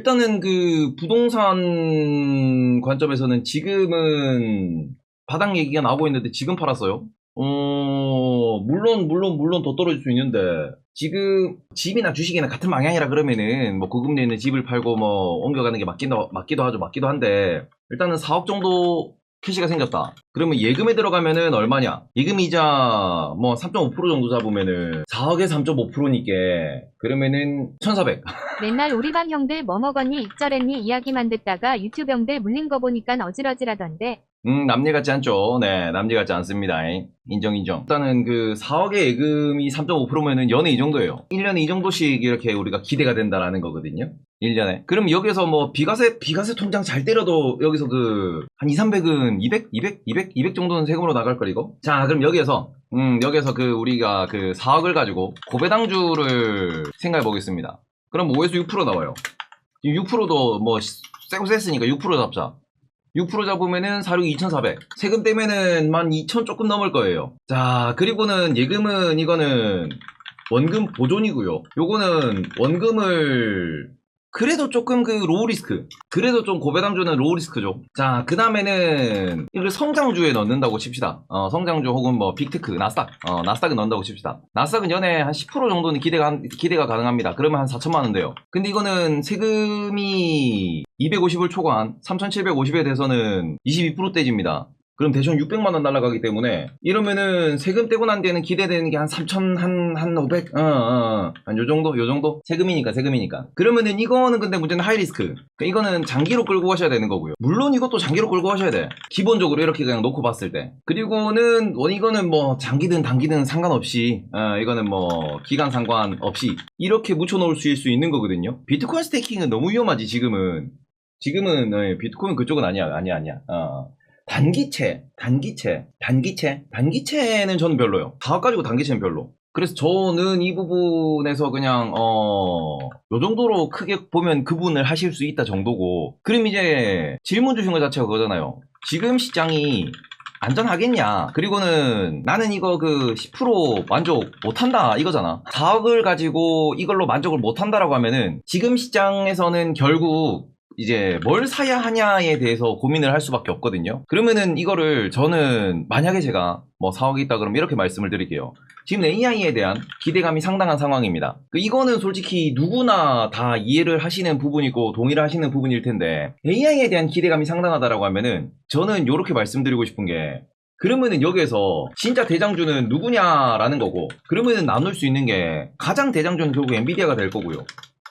일단은 그 부동산 관점에서는 지금은 바닥 얘기가 나오고 있는데 지금 팔았어요. 어, 물론, 물론, 물론 더 떨어질 수 있는데, 지금 집이나 주식이나 같은 방향이라 그러면은 뭐 고금리에 있는 집을 팔고 뭐 옮겨가는 게 맞기도, 맞기도 하죠. 맞기도 한데, 일단은 4억 정도 캐시가 생겼다. 그러면 예금에 들어가면은 얼마냐? 예금 이자 뭐 3.5% 정도 잡으면은 4억에 3.5%니까 그러면은 1,400. 맨날 우리방 형들 뭐 먹었니 입절했니 이야기만 듣다가 유튜브 형들 물린 거 보니까 어질어질하던데 음, 남일 같지 않죠. 네, 남일 같지 않습니다. 인정, 인정. 일단은 그 4억의 예금이 3.5%면은 연에 이 정도예요. 1년에 이 정도씩 이렇게 우리가 기대가 된다라는 거거든요. 1년에. 그럼 여기서 뭐 비과세, 비과세 통장 잘 때려도 여기서 그, 한 2, 300은 200, 200, 200, 200 정도는 세금으로 나갈 걸 이거? 자, 그럼 여기에서, 음, 여기에서 그 우리가 그 4억을 가지고 고배당주를 생각해 보겠습니다. 그럼 5에서 6% 나와요. 6%도 뭐, 세고 셌으니까 6% 잡자. 6% 잡으면은 사륙 2,400. 세금 떼면은 12,000 조금 넘을 거예요. 자, 그리고는 예금은 이거는 원금 보존이고요. 요거는 원금을 그래도 조금 그 로우 리스크. 그래도 좀 고배당주는 로우 리스크죠. 자, 그 다음에는 이걸 성장주에 넣는다고 칩시다. 어, 성장주 혹은 뭐 빅테크, 나스닥. 어, 나스닥은 넣는다고 칩시다. 나스닥은 연에 한 10% 정도는 기대가, 기대가 가능합니다. 그러면 한 4천만 원 돼요. 근데 이거는 세금이 250을 초과한 3,750에 대해서는 22%떼집니다. 그럼 대충 600만 원 날라가기 때문에 이러면은 세금 떼고 난 뒤에는 기대되는 게 한 3천 한한 500, 어, 어, 한요 정도, 요 정도 세금이니까 세금이니까. 그러면은 이거는 근데 문제는 하이 리스크. 그러니까 이거는 장기로 끌고 가셔야 되는 거고요. 물론 이것도 장기로 끌고 가셔야 돼. 기본적으로 이렇게 그냥 놓고 봤을 때. 그리고는 원 이거는 뭐 장기든 단기든 상관없이, 어, 이거는 뭐 기간 상관 없이 이렇게 묻혀놓을 수, 수 있는 거거든요. 비트코인 스테이킹은 너무 위험하지 지금은. 지금은 어, 비트코인 그쪽은 아니야, 아니야, 아니야. 어. 단기채, 단기채, 단기채, 단기채는 저는 별로요. 다 가지고 단기채는 별로. 그래서 저는 이 부분에서 그냥 어, 요 정도로 크게 보면 그분을 하실 수 있다 정도고. 그럼 이제 질문 주신 것 자체가 그거잖아요. 지금 시장이 안전하겠냐? 그리고는 나는 이거 그 10% 만족 못한다 이거잖아. 4억을 가지고 이걸로 만족을 못한다라고 하면은 지금 시장에서는 결국 이제 뭘 사야 하냐에 대해서 고민을 할 수밖에 없거든요. 그러면은 이거를 저는 만약에 제가 뭐 4억이 있다 그러면 이렇게 말씀을 드릴게요. 지금 AI에 대한 기대감이 상당한 상황입니다. 그 이거는 솔직히 누구나 다 이해를 하시는 부분이고 동의를 하시는 부분일 텐데 AI에 대한 기대감이 상당하다라고 하면은 저는 이렇게 말씀드리고 싶은 게 그러면은 여기에서 진짜 대장주는 누구냐라는 거고 그러면은 나눌 수 있는 게 가장 대장주는 결국 엔비디아가 될 거고요.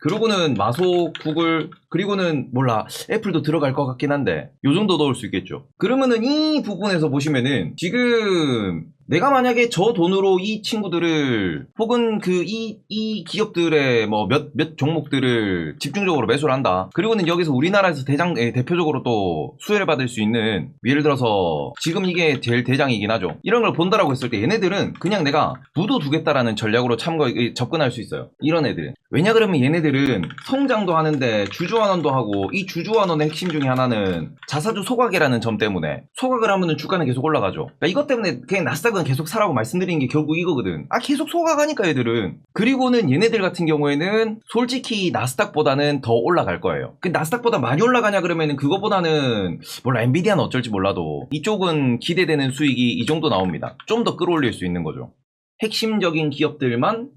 그러고는 마소, 구글, 그리고는 몰라 애플도 들어갈 것 같긴 한데 요 정도 넣을 수 있겠죠. 그러면은 이 부분에서 보시면은 지금 내가 만약에 저 돈으로 이 친구들을 혹은 그 이 이 기업들의 뭐 몇몇 종목들을 집중적으로 매수를 한다. 그리고는 여기서 우리나라에서 대장 에, 대표적으로 또 수혜를 받을 수 있는 예를 들어서 지금 이게 제일 대장이긴 하죠. 이런 걸 본다라고 했을 때 얘네들은 그냥 내가 무도 두겠다라는 전략으로 참고 에, 접근할 수 있어요. 이런 애들은 왜냐 그러면 얘네들은 성장도 하는데 주주환원도 하고 이 주주환원의 핵심 중에 하나는 자사주 소각이라는 점 때문에 소각을 하면은 주가는 계속 올라가죠. 그러니까 이것 때문에 그냥 나스닥은 계속 사라고 말씀드린 게 결국 이거거든. 아 계속 소각하니까 얘들은. 그리고는 얘네들 같은 경우에는 솔직히 나스닥보다는 더 올라갈 거예요. 그 나스닥보다 많이 올라가냐 그러면은 그거보다는 몰라 엔비디아는 어쩔지 몰라도 이쪽은 기대되는 수익이 이 정도 나옵니다. 좀 더 끌어올릴 수 있는 거죠. 핵심적인 기업들만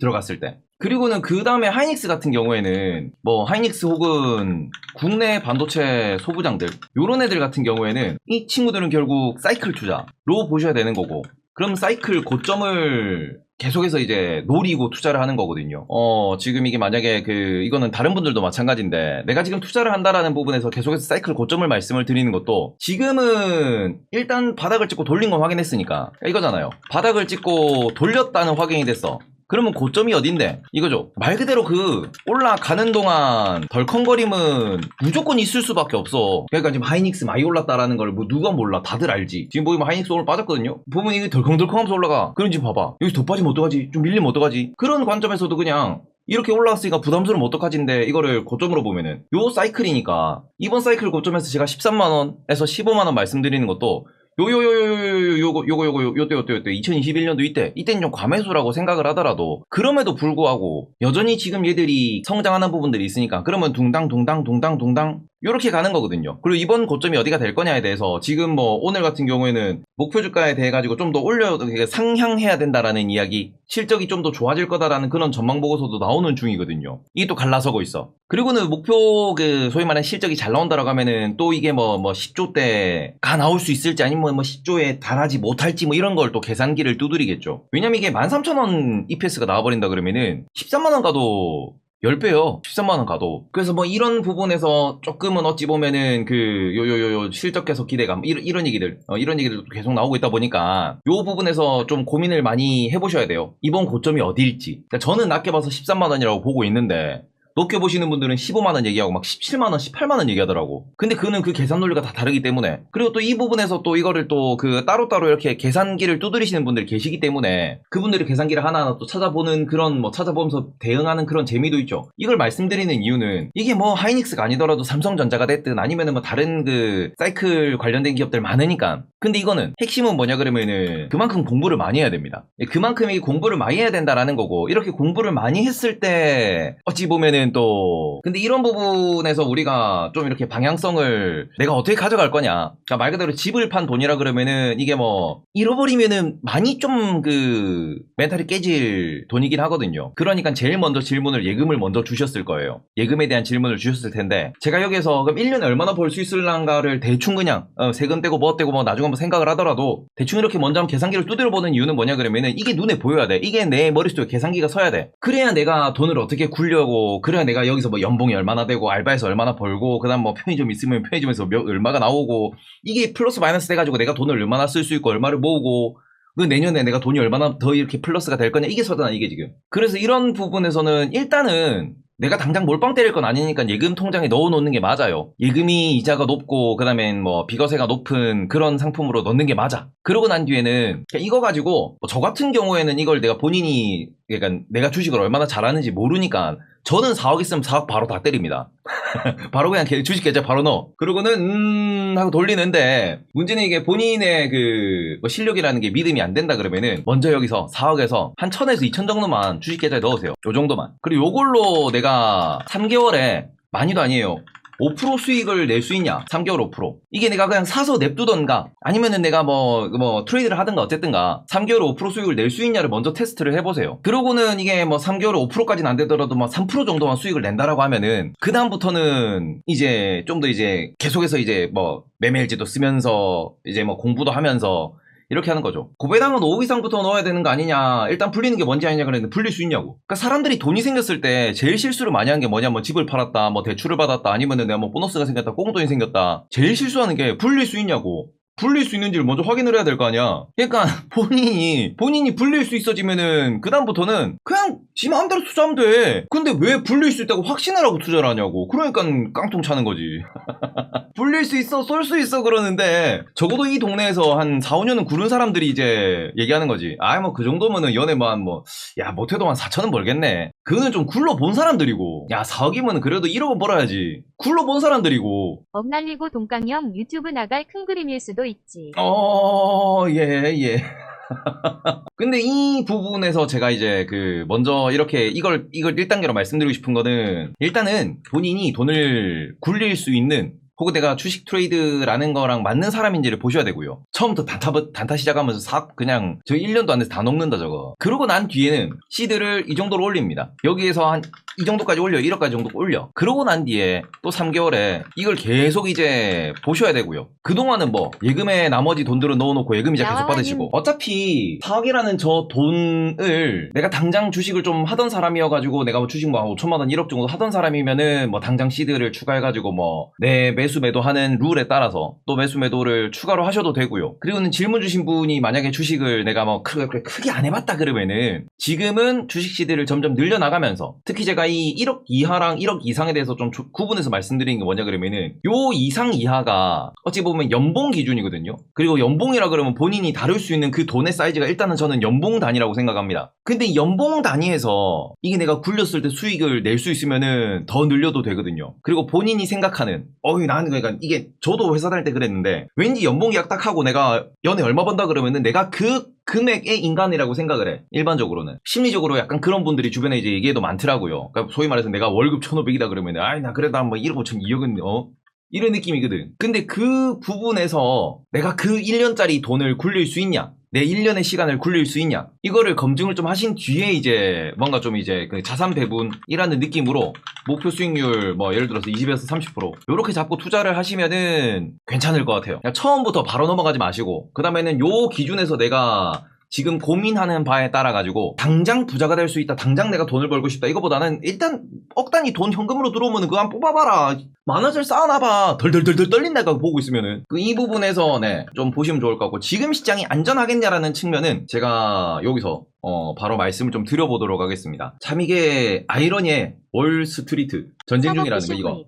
들어갔을 때. 그리고는 그 다음에 하이닉스 같은 경우에는 뭐 하이닉스 혹은 국내 반도체 소부장들 요런 애들 같은 경우에는 이 친구들은 결국 사이클 투자로 보셔야 되는 거고 그럼 사이클 고점을 계속해서 이제 노리고 투자를 하는 거거든요. 어, 지금 이게 만약에 그, 이거는 다른 분들도 마찬가지인데, 내가 지금 투자를 한다라는 부분에서 계속해서 사이클 고점을 말씀을 드리는 것도, 지금은 일단 바닥을 찍고 돌린 건 확인했으니까, 이거잖아요. 바닥을 찍고 돌렸다는 확인이 됐어. 그러면 고점이 어딘데? 이거죠. 말 그대로 그 올라가는 동안 덜컹거림은 무조건 있을 수밖에 없어. 그러니까 지금 하이닉스 많이 올랐다라는 걸 뭐 누가 몰라. 다들 알지. 지금 보면 하이닉스 오늘 빠졌거든요. 보면 이게 덜컹덜컹하면서 올라가. 그럼 지금 봐봐. 여기 더 빠지면 어떡하지? 좀 밀리면 어떡하지? 그런 관점에서도 그냥 이렇게 올라갔으니까 부담스러우면 어떡하지인데 이거를 고점으로 보면은 요 사이클이니까 이번 사이클 고점에서 제가 13만원에서 15만원 말씀드리는 것도 요요요요요 요거 요거 요거 요때 요때 요때. 2021년도 이때. 이때는 좀 과매수라고 생각을 하더라도 그럼에도 불구하고 여전히 지금 얘들이 성장하는 부분들이 있으니까 그러면 둥당 둥당 둥당 둥당 요렇게 가는 거거든요. 그리고 이번 고점이 어디가 될 거냐에 대해서 지금 뭐 오늘 같은 경우에는 목표 주가에 대해 가지고 좀 더 올려 상향해야 된다라는 이야기, 실적이 좀 더 좋아질 거다라는 그런 전망 보고서도 나오는 중이거든요. 이게 또 갈라서고 있어. 그리고는 목표 그 소위 말하는 실적이 잘 나온다라고 하면은 또 이게 뭐뭐 10조 때가 나올 수 있을지 아니면 뭐 10조에 달하지 못할지 뭐 이런 걸 또 계산기를 두드리겠죠. 왜냐면 이게 13,000원 EPS가 나와버린다 그러면은 13만 원 가도 10배요. 13만원 가도. 그래서 뭐 이런 부분에서 조금은 어찌 보면은 그 요 요 요 요 실적 계속 기대감 이런, 이런 얘기들 어, 이런 얘기들 계속 나오고 있다 보니까 요 부분에서 좀 고민을 많이 해보셔야 돼요. 이번 고점이 어디일지. 그러니까 저는 낮게 봐서 13만원이라고 보고 있는데 높게 보시는 분들은 15만원 얘기하고 막 17만원, 18만원 얘기하더라고. 근데 그는 그 계산 논리가 다 다르기 때문에. 그리고 또 이 부분에서 또 이거를 또 그 따로따로 이렇게 계산기를 두드리시는 분들이 계시기 때문에 그분들이 계산기를 하나하나 또 찾아보는 그런 뭐 찾아보면서 대응하는 그런 재미도 있죠. 이걸 말씀드리는 이유는 이게 뭐 하이닉스가 아니더라도 삼성전자가 됐든 아니면은 뭐 다른 그 사이클 관련된 기업들 많으니까. 근데 이거는 핵심은 뭐냐 그러면은 그만큼 공부를 많이 해야 됩니다. 그만큼 이 공부를 많이 해야 된다라는 거고 이렇게 공부를 많이 했을 때 어찌 보면은 또 근데 이런 부분에서 우리가 좀 이렇게 방향성을 내가 어떻게 가져갈 거냐. 그러니까 말 그대로 집을 판 돈이라 그러면은 이게 뭐 잃어버리면은 많이 좀 그 멘탈이 깨질 돈이긴 하거든요. 그러니까 제일 먼저 질문을 예금을 먼저 주셨을 거예요. 예금에 대한 질문을 주셨을 텐데 제가 여기서 그럼 1년에 얼마나 벌 수 있을란가를 대충 그냥 어, 세금 떼고 뭐 떼고 뭐 나중에 한번 생각을 하더라도 대충 이렇게 먼저 한번 계산기를 두드려 보는 이유는 뭐냐 그러면은 이게 눈에 보여야 돼. 이게 내 머릿속에 계산기가 서야 돼. 그래야 내가 돈을 어떻게 굴려고 그래 야 내가 여기서 뭐 연봉이 얼마나 되고 알바에서 얼마나 벌고 그다음 뭐 편의점 있으면 편의점에서 몇, 얼마가 나오고 이게 플러스 마이너스 돼가지고 내가 돈을 얼마나 쓸 수 있고 얼마를 모으고 그 내년에 내가 돈이 얼마나 더 이렇게 플러스가 될 거냐 이게 서잖아 이게 지금 그래서 이런 부분에서는 일단은 내가 당장 몰빵 때릴 건 아니니까 예금 통장에 넣어놓는 게 맞아요. 예금이 이자가 높고 그다음엔 뭐 비거세가 높은 그런 상품으로 넣는 게 맞아. 그러고 난 뒤에는 이거 가지고 뭐 저 같은 경우에는 이걸 내가 본인이 그러니까 내가 주식을 얼마나 잘하는지 모르니까 저는 4억 있으면 4억 바로 다 때립니다. 바로 그냥 계- 주식 계좌 바로 넣어. 그러고는 음 하고 돌리는데 문제는 이게 본인의 그 뭐 실력이라는 게 믿음이 안 된다 그러면은 먼저 여기서 4억에서 한 1000에서 2000 정도만 주식 계좌에 넣으세요. 요 정도만. 그리고 요걸로 내가 3개월에 많이도 아니에요. 5% 수익을 낼 수 있냐? 3개월 5%. 이게 내가 그냥 사서 냅두던가, 아니면은 내가 뭐, 뭐, 트레이드를 하든가 어쨌든가, 3개월 5% 수익을 낼 수 있냐를 먼저 테스트를 해보세요. 그러고는 이게 뭐 3개월에 5%까지는 안 되더라도 뭐 3% 정도만 수익을 낸다라고 하면은, 그다음부터는 이제 좀 더 이제 계속해서 이제 뭐, 매매일지도 쓰면서, 이제 뭐 공부도 하면서, 이렇게 하는 거죠. 고배당은 5억 이상부터 넣어야 되는 거 아니냐. 일단 풀리는 게 뭔지 아니냐 그랬는데 풀릴 수 있냐고. 그러니까 사람들이 돈이 생겼을 때 제일 실수를 많이 한 게 뭐냐. 뭐 집을 팔았다, 뭐 대출을 받았다, 아니면은 내가 뭐 보너스가 생겼다, 꽁돈이 생겼다. 제일 실수하는 게 풀릴 수 있냐고. 불릴 수 있는지를 먼저 확인을 해야 될 거 아니야. 그러니까 본인이 본인이 불릴 수 있어지면은 그 다음부터는 그냥 지 마음대로 투자하면 돼. 근데 왜 불릴 수 있다고 확신을 하고 투자를 하냐고. 그러니까 깡통 차는 거지. 불릴 수 있어, 쏠 수 있어 그러는데 적어도 이 동네에서 한 4, 5년은 구른 사람들이 이제 얘기하는 거지. 아, 뭐 그 정도면은 연애만 뭐, 야, 못해도 한 4천은 벌겠네. 그거는 좀 굴러본 사람들이고, 야, 4억이면 그래도 1억은 벌어야지. 굴러본 사람들이고, 억날리고 동강형 유튜브 나갈 큰 그림일 수도 있지. 어, 예, 예. 근데 이 부분에서 제가 이제 그 먼저 이렇게 이걸 이걸 1단계로 말씀드리고 싶은 거는 일단은 본인이 돈을 굴릴 수 있는 혹은 내가 주식 트레이드라는 거랑 맞는 사람인지를 보셔야 되고요. 처음부터 단타, 단타 시작하면서 싹 그냥 저 1년도 안 돼서 다 녹는다 저거. 그러고 난 뒤에는 시드를 이 정도로 올립니다. 여기에서 한 이 정도까지 올려, 1억까지 정도 올려. 그러고 난 뒤에 또 3개월에 이걸 계속 이제 보셔야 되고요. 그동안은 뭐 예금에 나머지 돈들을 넣어놓고 예금이자 계속. 받으시고 어차피 4억이라는 저 돈을 내가 당장 주식을 좀 하던 사람이어가지고 내가 뭐 주식 뭐 5천만 원 1억 정도 하던 사람이면은 뭐 당장 시드를 추가해가지고 뭐내 매수 매도하는 룰에 따라서 또 매수 매도를 추가로 하셔도 되고요. 그리고는 질문 주신 분이 만약에 주식을 내가 뭐 크게, 크게 안 해봤다 그러면은 지금은 주식 시드를 점점 늘려나가면서 특히 제가 이 1억 이하랑 1억 이상에 대해서 좀 조- 구분해서 말씀드리는 게 뭐냐 그러면은 요 이상 이하가 어찌 보면 연봉 기준이거든요. 그리고 연봉이라 그러면 본인이 다룰 수 있는 그 돈의 사이즈가 일단은 저는 연봉 단위라고 생각합니다. 근데 연봉 단위에서 이게 내가 굴렸을 때 수익을 낼 수 있으면은 더 늘려도 되거든요. 그리고 본인이 생각하는 어이 나는 그러니까 이게 저도 회사 다닐 때 그랬는데 왠지 연봉 계약 딱 하고 내가 연애 얼마 번다 그러면은 내가 그 금액의 인간이라고 생각을 해. 일반적으로는. 심리적으로 약간 그런 분들이 주변에 이제 얘기해도 많더라고요. 그러니까 소위 말해서 내가 월급 1,500이다 그러면 아이 나 그래도 한번 1억 5천 2억은 어 이런 느낌이거든. 근데 그 부분에서 내가 그 1년짜리 돈을 굴릴 수 있냐? 내 1년의 시간을 굴릴 수 있냐? 이거를 검증을 좀 하신 뒤에 이제 뭔가 좀 이제 그 자산 배분이라는 느낌으로 목표 수익률 뭐 예를 들어서 20에서 30% 요렇게 잡고 투자를 하시면은 괜찮을 것 같아요. 그냥 처음부터 바로 넘어가지 마시고 그 다음에는 요 기준에서 내가 지금 고민하는 바에 따라 가지고 당장 부자가 될 수 있다. 당장 내가 돈을 벌고 싶다. 이거보다는 일단 억 단위 돈 현금으로 들어오면 그거 한 뽑아봐라. 만 원을 쌓아놔봐. 덜덜덜덜 떨린다. 가 보고 있으면은 그 이 부분에서 네좀 보시면 좋을 것 같고 지금 시장이 안전하겠냐라는 측면은 제가 여기서 어 바로 말씀을 좀 드려보도록 하겠습니다. 참 이게 아이러니의 월 스트리트 전쟁 중이라는 거 이거.